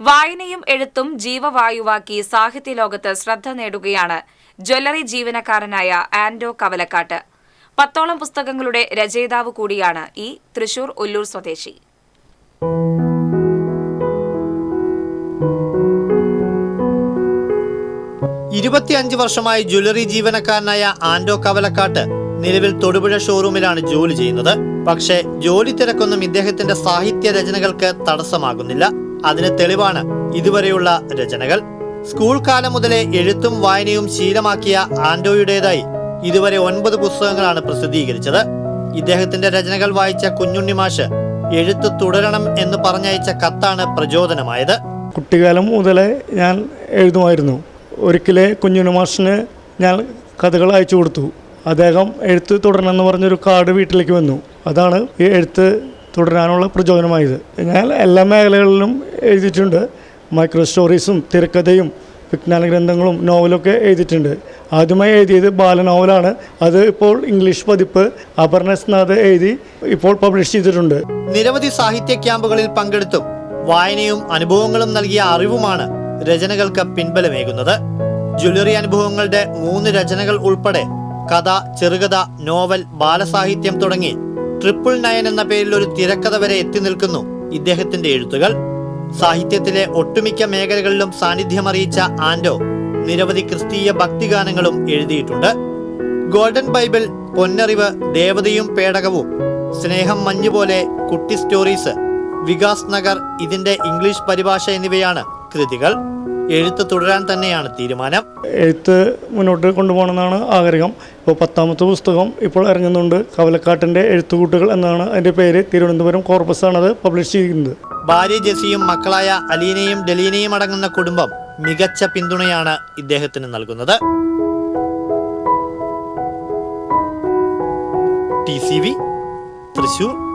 വായനയും എഴുത്തും ജീവവായുവാക്കി സാഹിത്യ ലോകത്ത് ശ്രദ്ധ നേടുകയാണ് ജ്വല്ലറി ജീവനക്കാരനായ ആൻഡോ കവലക്കാട്ട്. പത്തോളം പുസ്തകങ്ങളുടെ രചയിതാവ് കൂടിയാണ് ഈ തൃശൂർ ഒല്ലൂർ സ്വദേശി. ഇരുപത്തിയഞ്ച് വർഷമായി ജ്വല്ലറി ജീവനക്കാരനായ ആൻഡോ കവലക്കാട്ട് നിലവിൽ തൊടുപുഴ ഷോറൂമിലാണ് ജോലി ചെയ്യുന്നത്. പക്ഷേ ജോലി തിരക്കൊന്നും ഇദ്ദേഹത്തിന്റെ സാഹിത്യ രചനകൾക്ക് തടസ്സമാകുന്നില്ല. അതിന് തെളിവാണ് ഇതുവരെയുള്ള രചനകൾ. സ്കൂൾ കാലം മുതലേ എഴുത്തും വായനയും ശീലമാക്കിയ ആൻഡോയുടേതായി ഇതുവരെ ഒൻപത് പുസ്തകങ്ങളാണ് പ്രസിദ്ധീകരിച്ചത്. ഇദ്ദേഹത്തിന്റെ രചനകൾ വായിച്ച കുഞ്ഞുണ്ണി മാഷ് എഴുത്ത് തുടരണം എന്ന് പറഞ്ഞയച്ച കത്താണ് പ്രചോദനമായത്. കുട്ടിക്കാലം മുതലേ ഞാൻ എഴുതുമായിരുന്നു. ഒരിക്കലെ കുഞ്ഞുണ്ണി മാഷിന് ഞാൻ കഥകൾ അയച്ചു കൊടുത്തു. അദ്ദേഹം എഴുത്ത് തുടരണമെന്ന് പറഞ്ഞൊരു കാർഡ് വീട്ടിലേക്ക് വന്നു. അതാണ് ഈ എഴുത്ത് തുടരാനുള്ള പ്രചോദനമായത്. ഞാൻ എല്ലാ മേഖലകളിലും എഴുതിയിട്ടുണ്ട്. മൈക്രോ സ്റ്റോറീസും തിരക്കഥയും വിജ്ഞാന ഗ്രന്ഥങ്ങളും നോവലൊക്കെ എഴുതിയിട്ടുണ്ട്. ആദ്യമായി എഴുതിയത് ബാലനോവലാണ് അത് ഇപ്പോൾ ഇംഗ്ലീഷ് പതിപ്പ് അപർണസ്നാഥ് എഴുതി ഇപ്പോൾ പബ്ലിഷ് ചെയ്തിട്ടുണ്ട്. നിരവധി സാഹിത്യ ക്യാമ്പുകളിൽ പങ്കെടുത്തും വായനയും അനുഭവങ്ങളും നൽകിയ അറിവുമാണ് രചനകൾക്ക് പിൻബലമേകുന്നത്. ജ്വല്ലറി അനുഭവങ്ങളുടെ മൂന്ന് രചനകൾ ഉൾപ്പെടെ കഥ ചെറുകഥ നോവൽ ബാലസാഹിത്യം തുടങ്ങി ട്രിപ്പിൾ നയൻ എന്ന പേരിൽ ഒരു തിരക്കഥ വരെ എത്തി നിൽക്കുന്നു. ഇദ്ദേഹത്തിന്റെ എഴുത്തുകൾ സാഹിത്യത്തിലെ ഒട്ടുമിക്ക മേഖലകളിലും സാന്നിധ്യമറിയിച്ച ആൻഡോ നിരവധി ക്രിസ്തീയ ഭക്തിഗാനങ്ങളും എഴുതിയിട്ടുണ്ട്. ഗോൾഡൻ ബൈബിൾ പൊന്നറിവ് ദേവതയും പേടകവും സ്നേഹം മഞ്ഞുപോലെ കുട്ടി സ്റ്റോറീസ് വികാസ് നഗർ ഇതിന്റെ ഇംഗ്ലീഷ് പരിഭാഷ എന്നിവയാണ് കൃതികൾ. എഴുത്ത് തുടരാൻ തന്നെയാണ് തീരുമാനം. എഴുത്ത് മുന്നോട്ട് കൊണ്ടുപോകണമെന്നാണ് ആഗ്രഹം. ഇപ്പോൾ പത്താമത്തെ പുസ്തകം ഇപ്പോൾ ഇറങ്ങുന്നുണ്ട്. കവലക്കാട്ടിന്റെ എഴുത്തുകൂട്ടുകൾ എന്നാണ് അതിന്റെ പേര്. തിരുവനന്തപുരം കോർപ്പസ് ആണ് അത് പബ്ലിഷ് ചെയ്യുന്നത് ഭാര്യ ജെസിയും മക്കളായ അലീനയും ഡലീനയും അടങ്ങുന്ന കുടുംബം മികച്ച പിന്തുണയാണ് ഇദ്ദേഹത്തിന് നൽകുന്നത്. T C V Thrissur.